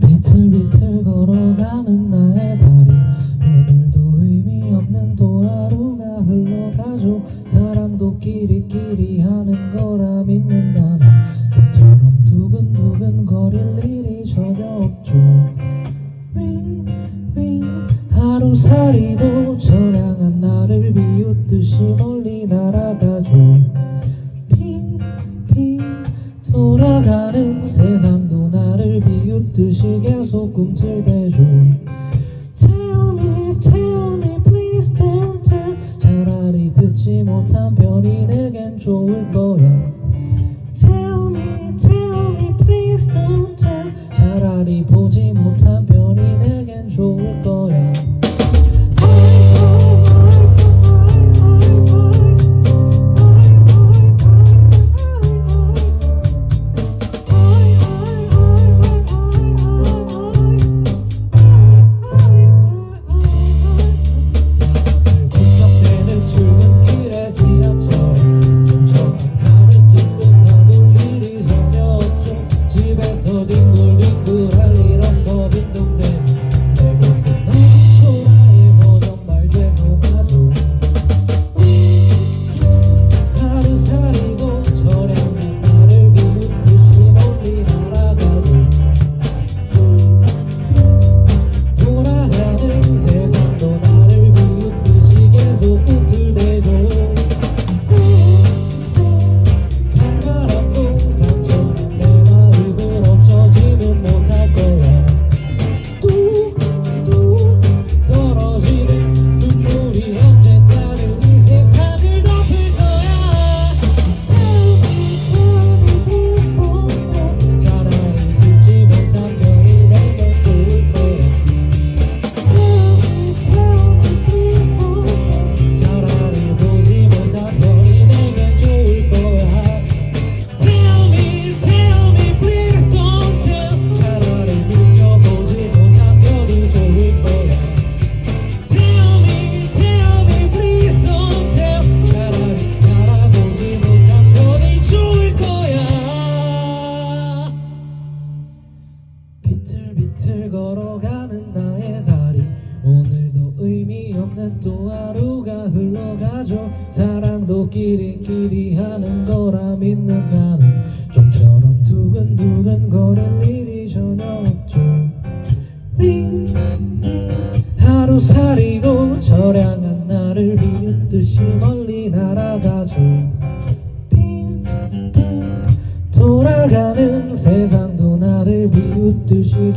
비틀비틀 걸어가는 나의 다리. 오늘도 의미 없는 또 하루가 흘러가죠 사랑도 끼리끼리 하는 거라 믿는 나는 좀처럼 두근두근 거릴 일이 전혀 없죠. 윙윙 하루살이도 처량한 나를 비웃듯이 멀리 날아가죠. 핑핑 돌아가는 세상도 나를 비웃듯이 계속 꿈틀대죠 듣지 못한 편이 내겐 좋을 거야 Tell me, tell me, please don't tell 차라리 보지 못 끼리끼리 하는 거라 믿는 나는 좀처럼 두근두근 거릴 일이 전혀 없죠. 하루살이고 저량한 나를 비웃듯이 멀리 날아가죠. 돌아가는 세상도 나를 비웃듯이